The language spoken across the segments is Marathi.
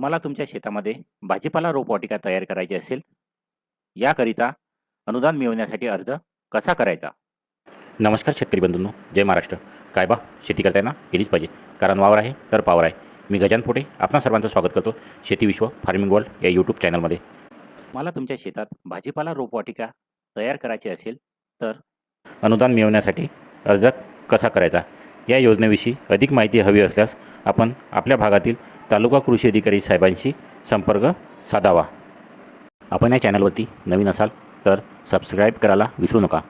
तुम्हाला तुमच्या शेतामध्ये भाजीपाला रोपवाटिका तयार करायची असेल याकरिता अनुदान मिळवण्यासाठी अर्ज कसा करायचा? नमस्कार शेतकरी बंधूंनो जय महाराष्ट्र. काय बा शेती करताना केलीच पाहिजे. कारण वावर आहे तर पावर आहे. मी गजान फोटे आपणा सर्वांचं स्वागत करतो. शेती विश्व फार्मिंग वर्ल्ड या यूट्यूब चॅनलमध्ये मला तुमच्या शेतात भाजीपाला रोपवाटिका तयार करायची असेल तर? अनुदान मिळवण्यासाठी अर्ज कसा करायचा? या योजनेविषयी अधिक माहिती हवी असल्यास आपण आपल्या भागातील तालुका कृषी अधिकारी साहेबांशी संपर्क साधावा. आपण या चॅनलवरती नवीन असाल तर सबस्क्राईब करायला विसरू नका.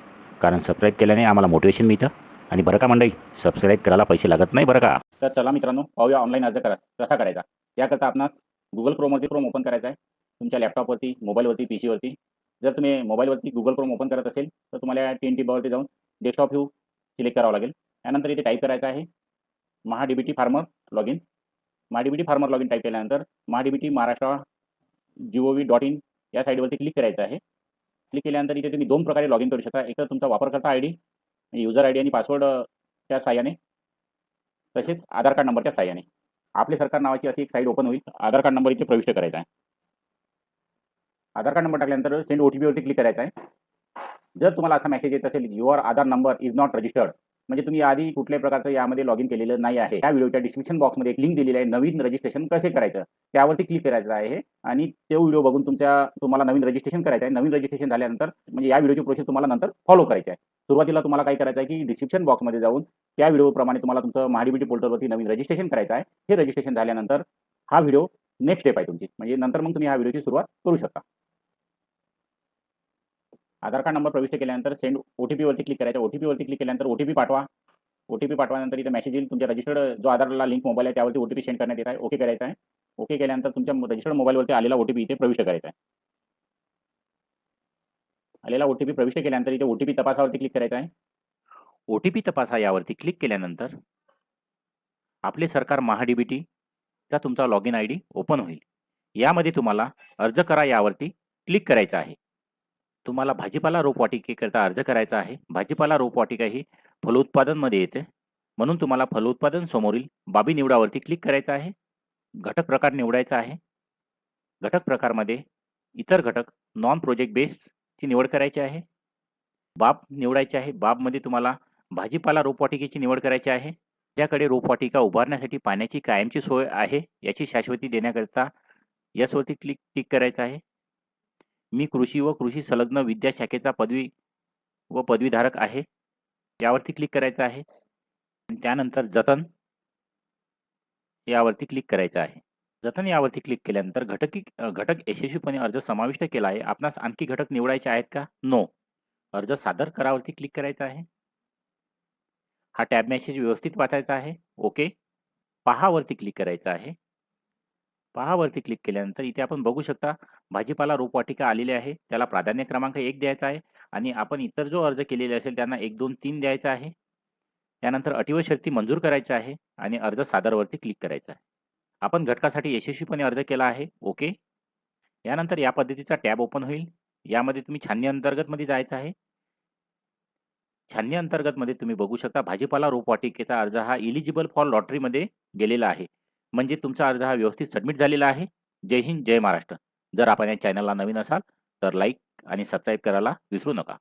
कारण सबस्क्राईब केल्याने आम्हाला मोटिवेशन मिळतं आणि बरं का मंडळी? सबस्क्राईब करायला पैसे लागत नाही बरं का? तर चला मित्रांनो पाहूया ऑनलाईन अर्ज करा कसा करायचा? याकरता आपणास गुगल क्रोमवरती क्रोम ओपन करायचा आहे. तुमच्या लॅपटॉपवरती मोबाईलवरती पी सीवरती जर तुम्ही मोबाईलवरती गुगल क्रोम ओपन करत असेल तर तुम्हाला टी एन टीबावरती जाऊन डेस्कटॉप व्ह्यू सिलेक्ट करावं लागेल. त्यानंतर इथे टाईप करायचं आहे Maha D B T farmer login Maha farmer login type केल्यानंतर Maha Maharashtra G O V dot in या साईडवरती क्लिक करायचं आहे. क्लिक केल्यानंतर इथे तुम्ही दोन प्रकारे लॉग इन करू शकता. एक तर तुमचा वापरकर्ता I D user I D आणि पासवर्ड च्या साह्याने. तसेच आधार कार्ड नंबरच्या साह्याने. आपले सरकार नावाची अशी एक साईड ओपन होईल. आधार कार्ड नंबर इथे प्रविष्ट करायचा आहे. आधार कार्ड नंबर टाकल्यानंतर सेंड ओ टी पीवरती क्लिक करायचा आहे. जर तुम्हाला असा मेसेज येत असेल your Aadhaar number is not registered म्हणजे तुम्ही आधी कुठल्याही प्रकारचं यामध्ये लॉग इन केलेलं नाही आहे. त्या व्हिडिओच्या डिस्क्रिप्शन बॉक्समध्ये एक लिंक दिलेली आहे नवीन रजिस्ट्रेशन कसे करायचं? त्यावरती क्लिक करायचं आहे आणि तो व्हिडिओ बघून तुमच्या तुम्हाला नवीन रजिस्ट्रेशन करायचं आहे. नवीन रजिस्ट्रेशन झाल्यानंतर म्हणजे या व्हिडिओची प्रोसेस तुम्हाला नंतर फॉलो करायची आहे. सुरुवातीला तुम्हाला काय करायचं आहे की डिस्क्रिप्शन बॉक्समध्ये जाऊन त्या व्हिडिओप्रमाणे तुम्हाला तुमचं महाडीबीटी पोर्टलवरती नवीन रजिस्ट्रेशन करायचं आहे. हे रजिस्ट्रेशन झाल्यानंतर हा व्हिडिओ नेक्स्ट स्टेप आहे तुमची. म्हणजे नंतर मग तुम्ही हा व्हिडिओची सुरुवात करू शकता. आधार कार्ड नंबर प्रविष्ट केल्यानंतर सेंड ओ टी पीवरती क्लिक करायचं. ओ टी पीवरती क्लिक केल्यानंतर ओ टी पी पाठवा. ओ टी पी पाठवानंतर इथे मेसेज येईल. तुमच्या रजिस्टर्ड जो आधारला लिंक मोबाईल आहे त्यावरती ओ टी पी सेंड करण्यात येत आहे. ओके करायचं आहे. ओके केल्यानंतर तुमच्या रजिस्टर्ड मोबाईलवरती आलेला ओ टी पी इथे प्रविष्ट करायचा आहे. आलेला ओ टी पी प्रविष्ट केल्यानंतर इथे ओ टी पी तपासावरती क्लिक करायचं आहे. ओ टी पी तपासा यावरती क्लिक केल्यानंतर आपले सरकार महाडीबीटीचा तुमचा log in I D open होईल. यामध्ये तुम्हाला अर्ज करा यावरती क्लिक करायचा आहे. तुम्हाला भाजीपाला रोपवाटिकेकरता अर्ज करायचा आहे. भाजीपाला रोपवाटिका ही फलोत्पादनमध्ये येते. म्हणून तुम्हाला फलोत्पादन समोरील बाबी निवडावरती क्लिक करायचं आहे. घटक प्रकार निवडायचा आहे. घटक प्रकारमध्ये इतर घटक नॉन प्रोजेक्ट बेसची निवड करायची आहे. बाब निवडायची आहे. बाबमध्ये तुम्हाला भाजीपाला रोपवाटिकेची निवड करायची आहे. ज्याकडे रोपवाटिका उभारण्यासाठी पाण्याची कायमची सोय आहे याची शाश्वती देण्याकरिता यासवरती क्लिक क्लिक करायचं आहे. मी कृषी व कृषी संलग्न विद्याशाखेचा पदवी व पदवीधारक आहे. यावरती क्लिक करायचं आहे. त्यानंतर जतन यावरती क्लिक करायचं आहे. जतन यावरती क्लिक केल्यानंतर घटकी घटक यशस्वीपणे अर्ज समाविष्ट केला आहे. आपणास आणखी घटक निवडायचे आहेत का? नो अर्ज सादर करावरती क्लिक करायचा आहे. हा टॅब मेसेज व्यवस्थित वाचायचा आहे. ओके पहावरती क्लिक करायचं आहे. पहावरती क्लिक केल्यानंतर इथे आपण बघू शकता भाजीपाला रोपवाटिका आलेली आहे. त्याला प्राधान्य क्रमांक एक द्यायचा आहे आणि आपण इतर जो अर्ज केलेले असेल त्यांना एक दोन तीन द्यायचा आहे. त्यानंतर अटी व शर्ती मंजूर करायच्या आहे आणि अर्ज सादरवरती क्लिक करायचा आहे. आपण घटकासाठी यशस्वीपणे अर्ज केला आहे. ओके? यानंतर या पद्धतीचा टॅब ओपन होईल. यामध्ये तुम्ही छाननी अंतर्गतमध्ये जायचं आहे. छाननी अंतर्गतमध्ये तुम्ही बघू शकता भाजीपाला रोपवाटिकेचा अर्ज हा इलिजिबल फॉर लॉटरीमध्ये गेलेला आहे. म्हणजे तुमचा अर्ज हा व्यवस्थित सबमिट झालेला आहे. जय हिंद जय महाराष्ट्र. जर आपण या चॅनलला नवीन असाल तर लाईक आणि सबस्क्राईब करायला विसरू नका.